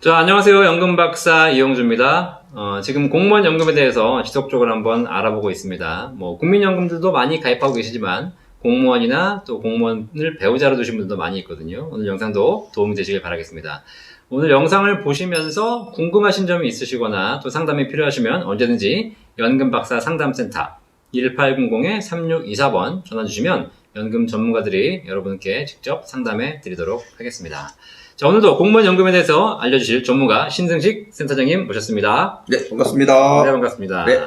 자, 안녕하세요. 연금박사 이영주입니다. 어, 지금 공무원 연금에 대해서 지속적으로 한번 알아보고 있습니다. 뭐, 국민연금들도 많이 가입하고 계시지만, 공무원이나 또 공무원을 배우자로 두신 분들도 많이 있거든요. 오늘 영상도 도움이 되시길 바라겠습니다. 오늘 영상을 보시면서 궁금하신 점이 있으시거나 또 상담이 필요하시면 언제든지 연금박사 상담센터 1800-3624번 전화 주시면 연금 전문가들이 여러분께 직접 상담해 드리도록 하겠습니다. 자, 오늘도 공무원 연금에 대해서 알려주실 전문가 신승식 센터장님 모셨습니다. 네, 반갑습니다. 네, 반갑습니다. 네.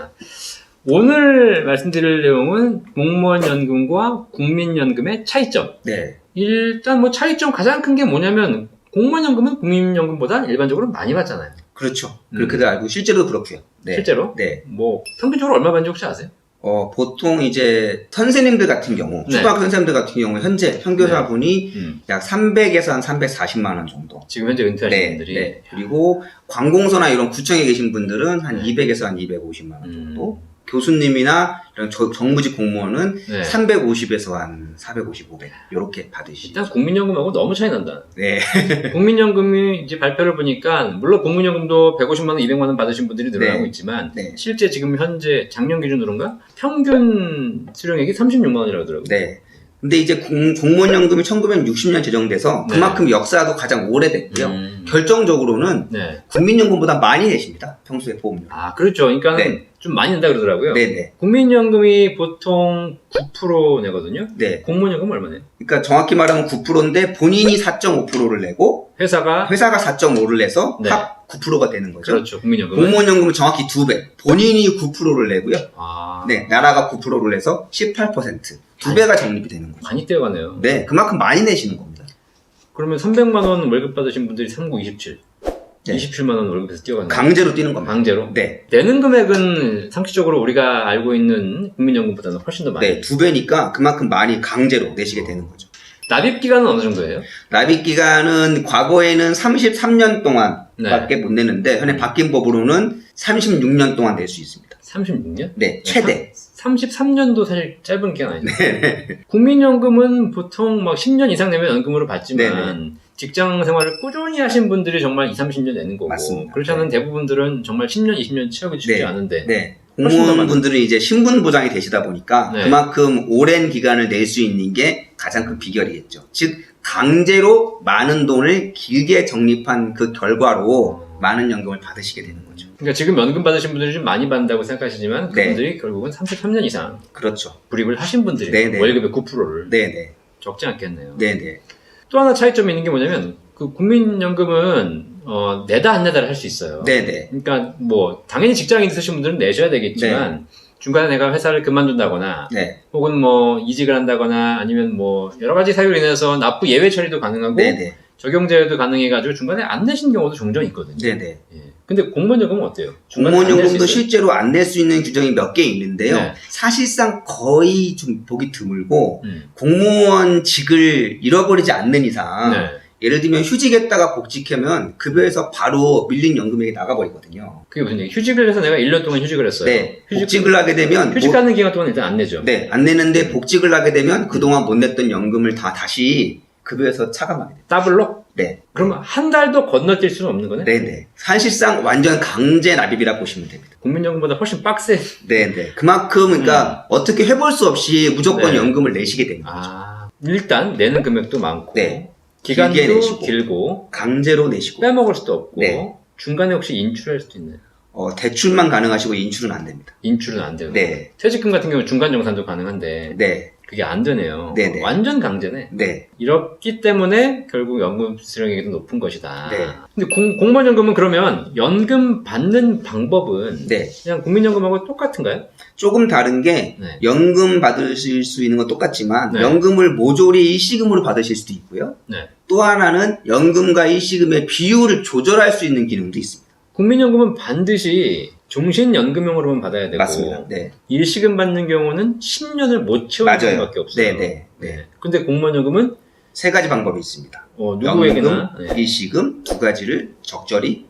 오늘 말씀드릴 내용은 공무원 연금과 국민연금의 차이점. 네, 일단 뭐 차이점 가장 큰 게 뭐냐면 공무원 연금은 국민연금보다 일반적으로 많이 받잖아요. 그렇죠. 음. 그렇게도 알고 실제로도 그렇고요. 네. 실제로. 네. 뭐 평균적으로 얼마 받는지 혹시 아세요? 어, 보통 이제 선생님들 같은 경우, 네. 초등학교 선생님들 같은 경우 현재 현교사분이 음. 약 300에서 한 340만 원 정도. 지금 현재 은퇴하신 네, 분들이 네. 그리고 관공서나 이런 구청에 계신 분들은 한 네. 200에서 한 250만 원 음. 정도. 교수님이나 이런 저- 정부직 공무원은 네. 350에서 한 450, 500 이렇게 받으시죠. 일단 국민연금하고 너무 차이 난다. 네, 국민연금이 이제 발표를 보니까 물론 국민연금도 150만 원, 200만 원 받으신 분들이 늘어나고 네. 있지만 네, 실제 지금 현재 작년 기준으로인가 평균 수령액이 36만 원이라고 하더라고요. 네. 근데 이제 공, 공무원 연금이 1960년 제정돼서 네. 그만큼 역사도 가장 오래됐고요. 음. 결정적으로는 네. 국민연금보다 많이 내십니다. 평소에 보험료. 아 그렇죠. 그러니까 네. 좀 많이 낸다 그러더라고요. 네네. 국민연금이 보통 9% 내거든요. 네. 공무원연금 얼마 내요? 그러니까 정확히 말하면 9%인데 본인이 4.5%를 내고 회사가 회사가 4.5를 내서 네. 합 9%가 되는 거죠. 그렇죠. 국민연금은 공무원연금은 정확히 두 배. 본인이 9%를 내고요. 아 네, 나라가 9%를 내서 18%. 두 배가 적립이 되는 거죠. 많이 떼어가네요. 네, 그만큼 많이 내시는 겁니다. 그러면 300만 원 월급 받으신 분들이 39, 27, 네. 27만 원 월급에서 뛰어가는. 강제로 뛰는 겁니다. 강제로. 네. 내는 금액은 상식적으로 우리가 알고 있는 국민연금보다는 훨씬 더 많이. 네, 두 배니까 그만큼 많이 강제로 내시게 되는 거죠. 납입 기간은 어느 정도예요? 납입 기간은 과거에는 33년 동안밖에 네. 못 내는데 현재 바뀐 법으로는 36년 동안 낼 수 있습니다. 36년? 네, 최대. 33년도 사실 짧은 기간 아니죠. 네. 국민연금은 보통 막 10년 이상 내면 연금으로 받지만 네네. 직장 생활을 꾸준히 하신 분들이 정말 2, 30년 내는 거고 맞습니다. 그렇지 않은 대부분들은 정말 10년, 20년 채우기 쉽지 네. 않은데 네. 공무원분들은 이제 신분 보장이 되시다 보니까 네. 그만큼 오랜 기간을 낼 수 있는 게 가장 큰 비결이겠죠. 즉 강제로 많은 돈을 길게 적립한 그 결과로 많은 연금을 받으시게 되는 거죠. 그러니까 지금 연금 받으신 분들이 좀 많이 받는다고 생각하시지만 네. 그분들이 결국은 33년 이상 그렇죠. 불입을 하신 분들이 네네. 월급의 9%를 네네. 적지 않겠네요. 네네. 또 하나 차이점이 있는 게 뭐냐면 그 국민연금은 어, 내다 안 내다를 할 수 있어요. 네네. 그러니까 뭐 당연히 직장인 있으신 분들은 내셔야 되겠지만 중간에 내가 회사를 그만둔다거나 네. 혹은 뭐 이직을 한다거나 아니면 뭐 여러 가지 사유로 인해서 납부 예외 처리도 가능하고 네네. 적용 제외도 가능해가지고 중간에 안 내신 경우도 종종 있거든요. 네네. 예. 근데 공무원연금은 어때요? 공무원연금도? 실제로 안 낼 수 있는 규정이 몇 개 있는데요. 네. 사실상 거의 좀 보기 드물고 음. 공무원직을 잃어버리지 않는 이상 네. 예를 들면 휴직했다가 복직하면 급여에서 바로 밀린 연금액이 나가버리거든요. 그게 무슨 얘기? 휴직을 해서 내가 1년 동안 휴직을 했어요. 네, 휴직, 복직을 하게 되면 휴직 뭐- 가는 기간 동안 일단 안 내죠. 네, 안 내는데 복직을 하게 되면 그동안 못 냈던 연금을 다 다시 급여에서 차감하게 돼요. 더블로? 네, 그러면 한 달도 건너뛸 수는 없는 거네? 네, 네. 사실상 완전 강제 납입이라 보시면 됩니다. 국민연금보다 훨씬 빡세. 네, 네. 그만큼 그러니까 어떻게 해볼 수 없이 무조건 음. 네. 연금을 내시게 되는 거죠. 아, 일단 내는 금액도 많고, 네. 기간도 길게 내시고. 길고, 강제로 내시고 빼먹을 수도 없고, 네. 중간에 혹시 인출할 수도 있나요? 어, 대출만 가능하시고 인출은 안 됩니다. 인출은 안 되고. 네, 퇴직금 같은 경우 중간 정산도 가능한데, 네, 그게 안 되네요. 네네. 완전 강제네. 네, 이렇기 때문에 결국 연금 수령액이 더 높은 것이다. 네. 근데 공, 공무원연금은 그러면 연금 받는 방법은 네. 그냥 국민연금하고 똑같은가요? 조금 다른 게 네. 연금 받으실 수 있는 건 똑같지만 네. 연금을 모조리 일시금으로 받으실 수도 있고요. 네. 또 하나는 연금과 일시금의 비율을 조절할 수 있는 기능도 있습니다. 국민연금은 반드시 종신연금형으로만 받아야 되고 맞습니다. 네. 일시금 받는 경우는 10년을 못 채우는. 수밖에 없어요. 네, 네, 네. 근데 공무원연금은 세 가지 방법이 있습니다. 어, 연금, 누구에게나 네, 일시금 두 가지를 적절히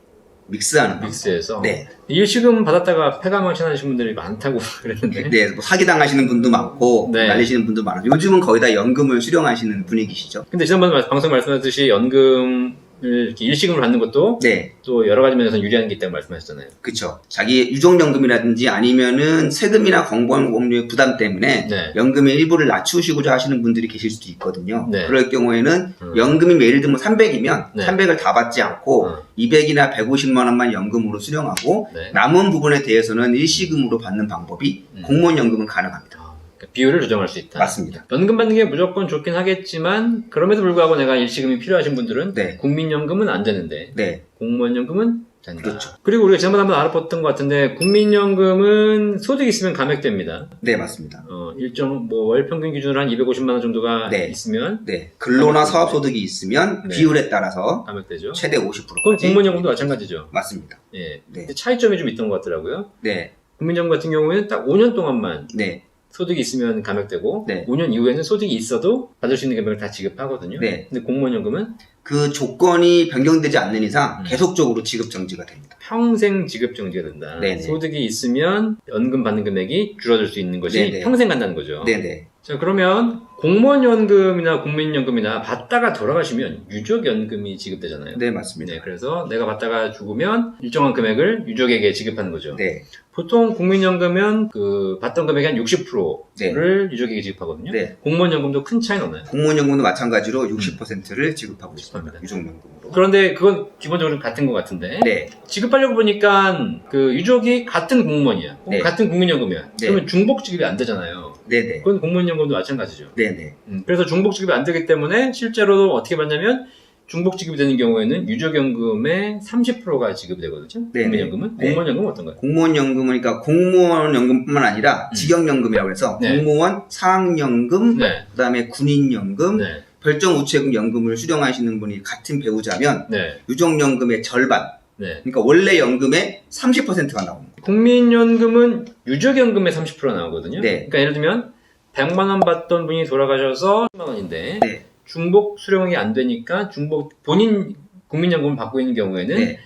믹스하는 방법. 믹스해서 네. 일시금 받았다가 폐가망신하신 분들이 많다고 그랬는데 네, 뭐 사기당하시는 분도 많고 네. 날리시는 분도 많아요. 요즘은 거의 다 연금을 수령하시는 분위기시죠. 근데 지난번 말- 방송 말씀하셨듯이 연금 이렇게 일시금을 받는 것도 네, 또 여러 가지 면에서 유리한 게 있다고 말씀하셨잖아요. 그쵸. 자기 유족연금이라든지 아니면은 세금이나 건강보험료의 부담 때문에 네. 연금의 일부를 낮추시고자 하시는 분들이 계실 수도 있거든요. 네. 그럴 경우에는 음. 연금이 뭐 예를 들면 300이면 네. 300을 다 받지 않고 어. 200이나 150만 원만 연금으로 수령하고 네. 남은 부분에 대해서는 일시금으로 받는 방법이 음. 공무원 연금은 가능합니다. 아, 그러니까 비율을 조정할 수 있다. 맞습니다. 연금 받는 게 무조건 좋긴 하겠지만 그럼에도 불구하고 내가 일시금이 필요하신 분들은 네. 국민연금은 안 되는데 네, 공무원연금은 된다. 그렇죠. 그리고 우리가 지난번에 한번 알아봤던 것 같은데 국민연금은 소득이 있으면 감액됩니다. 네 맞습니다. 어, 일정 뭐월 평균 기준으로 한 250만 원 정도가 네. 있으면 네, 근로나 사업 소득이 있으면 네. 비율에 따라서 감액되죠. 최대 그건 50%까지 공무원연금도 마찬가지죠. 맞습니다. 예. 네. 차이점이 좀 있던 것 같더라고요. 네, 국민연금 같은 경우에는 딱 5년 동안만 네, 소득이 있으면 감액되고 네. 5년 이후에는 소득이 있어도 받을 수 있는 금액을 다 지급하거든요. 네. 근데 공무원연금은 그 조건이 변경되지 않는 이상 음. 계속적으로 지급 정지가 됩니다. 평생 지급 정지가 된다. 네네. 소득이 있으면 연금 받는 금액이 줄어들 수 있는 것이 네네. 평생 간다는 거죠. 네네. 자 그러면 공무원연금이나 국민연금이나 받다가 돌아가시면 유족연금이 지급되잖아요. 네, 맞습니다. 네, 그래서 내가 받다가 죽으면 일정한 금액을 유족에게 지급하는 거죠. 네, 보통 국민연금은 그 받던 금액의 한 60%를 유족에게 지급하거든요. 네. 공무원연금도 큰 차이는 없나요? 공무원연금도 마찬가지로 60%를 지급하고 있습니다. 합니다. 유족연금으로. 그런데 그건 기본적으로 같은 것 같은데 네, 지급하려고 보니까 그 유족이 같은 공무원이야. 혹은 네. 같은 국민연금이야. 네. 그러면 중복 지급이 안 되잖아요. 네네. 그건 공무원연금도 마찬가지죠. 네네. 음, 그래서 중복 지급이 안 되기 때문에 실제로 어떻게 받냐면 중복 지급이 되는 경우에는 유족연금의 30%가 지급이 되거든요. 네네. 국민연금은 네. 공무원연금은 어떤가요? 공무원연금은 그러니까 공무원연금뿐만 아니라 음. 직영연금이라고 해서 네. 공무원 사학연금, 네, 그다음에 군인연금, 네, 별정 우체국 연금을 수령하시는 분이 같은 배우자면 네, 유족연금의 절반, 네. 그러니까 원래 연금의 30%가 나옵니다. 국민연금은 유족연금의 30% 나오거든요. 네. 그러니까 예를 들면 100만 원 받던 분이 돌아가셔서 10만 원인데 네. 중복 수령이 안 되니까 중복 본인 국민연금을 받고 있는 경우에는 네.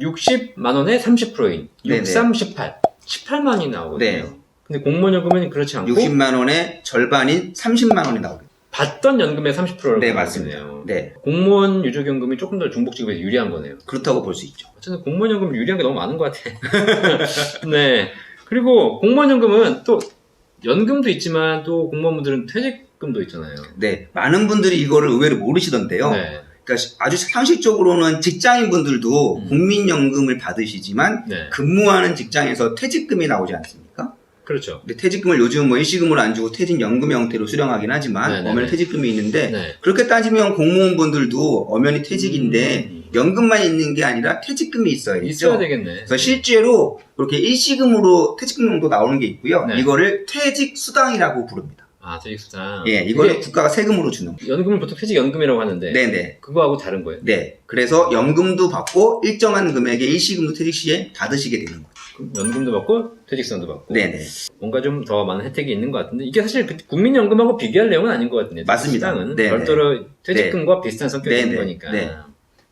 60만 원의 30%인 6, 네네. 3, 18, 18만이 나오거든요. 네. 근데 공무원연금은 그렇지 않고 60만 원의 절반인 30만 원이 나옵니다. 받던 연금의 30%를 네, 맞습니다. 네. 공무원 유족연금이 조금 더 중복 지급에 유리한 거네요. 그렇다고 볼 수 있죠. 어쨌든 공무원연금 유리한 게 너무 많은 것 같아. 네. 그리고 공무원연금은 또 연금도 있지만 또 공무원분들은 퇴직 금도 있잖아요. 네. 많은 분들이 이거를 의외로 모르시던데요. 네. 그러니까 아주 상식적으로는 직장인분들도 음. 국민연금을 받으시지만 네. 근무하는 직장에서 퇴직금이 나오지 않습니까? 그렇죠. 근데 퇴직금을 요즘 뭐 일시금으로 안 주고 퇴직연금 형태로 수령하긴 하지만 네네네. 엄연히 퇴직금이 있는데 네. 그렇게 따지면 공무원분들도 엄연히 퇴직인데 음. 연금만 있는 게 아니라 퇴직금이 있어야죠. 있어야 되겠네. 그래서 실제로 그렇게 일시금으로 퇴직금도 나오는 게 있고요. 네. 이거를 퇴직 수당이라고 부릅니다. 아, 퇴직수당. 예, 이게 국가가 세금으로 주는 거예요. 연금을 보통 퇴직연금이라고 하는데 네, 네. 그거하고 다른 거예요. 네. 그래서 연금도 받고 일정한 금액의 일시금도 퇴직 시에 받으시게 되는. 그럼 연금도 받고 퇴직수당도 받고 네, 네. 뭔가 좀 더 많은 혜택이 있는 것 같은데 이게 사실 그 국민연금하고 비교할 내용은 아닌 것 같은데 맞습니다. 네, 별도로 퇴직금과 비슷한 성격이 네, 있는 네. 거니까. 네.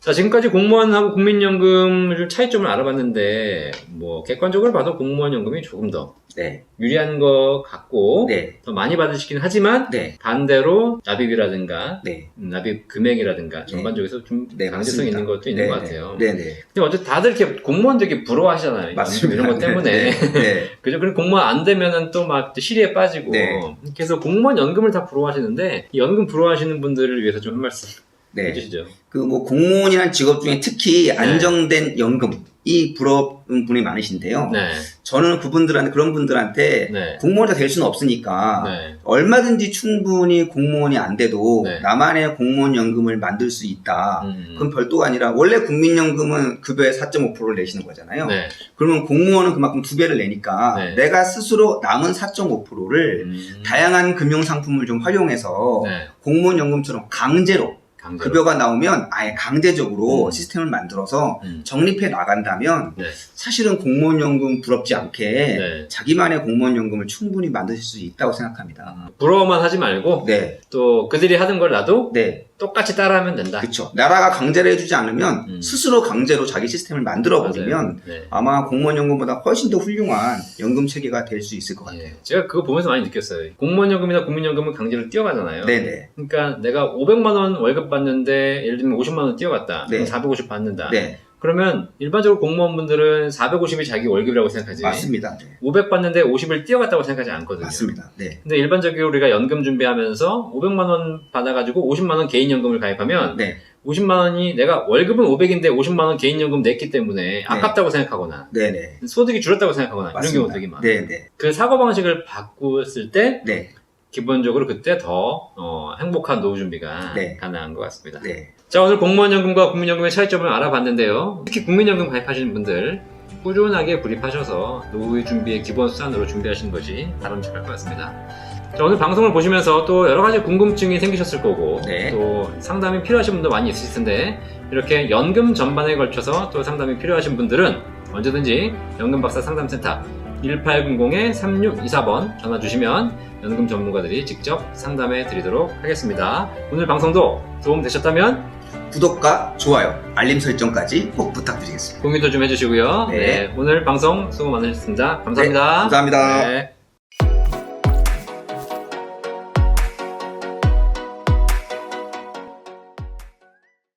자 지금까지 공무원하고 국민연금을 차이점을 알아봤는데 뭐 객관적으로 봐도 공무원연금이 조금 더 네. 유리한 것 같고 네. 더 많이 받으시긴 하지만 네. 반대로 납입이라든가 네. 음, 납입 금액이라든가 전반적으로 좀 네, 강제성 맞습니다. 있는 것도 있는 네, 것 네. 같아요. 네, 네. 근데 어쨌든 다들 이렇게 공무원 되게 부러워하시잖아요. 맞습니다. 이런 것 때문에. 네. 네. 그죠? 그리고 공무원 안 되면은 또 막 시리에 빠지고. 네. 그래서 공무원 연금을 다 부러워하시는데, 이 연금 부러워하시는 분들을 위해서 좀 한 말씀 네. 해주시죠. 그 뭐 공무원이라는 직업 중에 특히 네. 안정된 연금 이 부러운 분이 많으신데요. 네. 저는 그분들한테 그런 분들한테 네. 공무원이 될 수는 없으니까 네. 얼마든지 충분히 공무원이 안 돼도 네. 나만의 공무원 연금을 만들 수 있다. 음. 그건 별도가 아니라 원래 국민연금은 급여의 4.5%를 내시는 거잖아요. 네. 그러면 공무원은 그만큼 두 배를 내니까 네. 내가 스스로 남은 4.5%를 음. 다양한 금융 상품을 좀 활용해서 네. 공무원 연금처럼 강제로 강제로. 급여가 나오면 아예 강제적으로 음. 시스템을 만들어서 음. 적립해 나간다면 네. 사실은 공무원 연금 부럽지 않게 네. 자기만의 공무원 연금을 충분히 만드실 수 있다고 생각합니다. 부러워만 하지 말고, 네, 또 그들이 하는 걸 나도 네, 똑같이 따라하면 된다. 그렇죠. 나라가 강제를 해주지 않으면 음. 스스로 강제로 자기 시스템을 만들어 버리면. 네. 아마 공무원 연금보다 훨씬 더 훌륭한 연금 체계가 될 수 있을 것 같아요. 예, 제가 그거 보면서 많이 느꼈어요. 공무원 연금이나 국민연금은 강제로 뛰어가잖아요. 네네. 그러니까 내가 500만 원 월급 받는데 예를 들면 50만 원 뛰어갔다. 네. 그럼 450 받는다. 네, 그러면 일반적으로 공무원분들은 450이 자기 월급이라고 생각하지. 맞습니다. 네. 500 받는데 50을 뛰어갔다고 생각하지 않거든요. 맞습니다. 네. 근데 일반적으로 우리가 연금 준비하면서 500만 원 받아가지고 50만 원 개인 연금을 가입하면 네. 50만 원이 내가 월급은 500인데 50만 원 개인 연금 냈기 때문에 아깝다고 생각하거나 네네. 소득이 줄었다고 생각하거나 이런 맞습니다. 경우가 되게 많아요. 네네. 그 사고 방식을 바꾸었을 때 네. 기본적으로 그때 더 어, 행복한 노후 준비가 네. 가능한 것 같습니다. 네. 자 오늘 공무원연금과 국민연금의 차이점을 알아봤는데요. 특히 국민연금 가입하시는 분들 꾸준하게 구입하셔서 노후 준비의 기본 수단으로 준비하시는 것이 바람직할 것 같습니다. 자, 오늘 방송을 보시면서 또 여러 가지 궁금증이 생기셨을 거고 네. 또 상담이 필요하신 분도 많이 있으실 텐데 이렇게 연금 전반에 걸쳐서 또 상담이 필요하신 분들은 언제든지 연금박사 상담센터 1800-3624번 전화 주시면 연금 전문가들이 직접 상담해 드리도록 하겠습니다. 오늘 방송도 도움 되셨다면 구독과 좋아요, 알림 설정까지 꼭 부탁드리겠습니다. 공유도 좀 해주시고요. 네. 네, 오늘 방송 수고 많으셨습니다. 감사합니다. 감사합니다. 네.